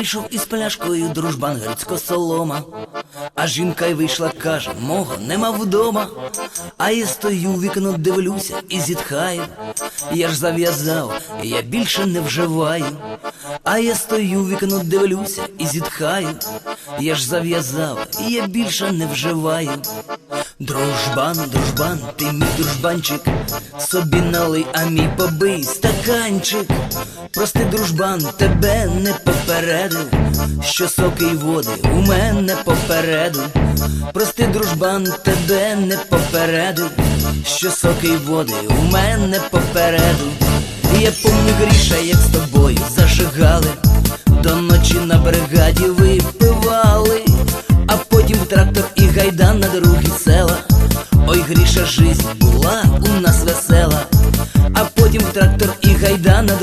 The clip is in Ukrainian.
Прийшов із пляшкою дружбан Грицько солома, а жінка й вийшла, каже, мого нема вдома. А я стою, вікно дивлюся і зітхаю. Я ж зав'язав, я більше не вживаю. А я стою, вікно дивлюся і зітхаю. Я ж зав'язав, я більше не вживаю. Дружбан, дружбан, ти мій дружбанчик, собі налий, а мій побий стаканчик. Прости, дружбан, тебе не попередив, що соки й води у мене попереду. Прости, дружбан, тебе не попередив, що соки й води у мене попереду. Я помню гріша, як з тобою другі села. Ой, гріша, жизнь була у нас весела, а потім трактор і гайда на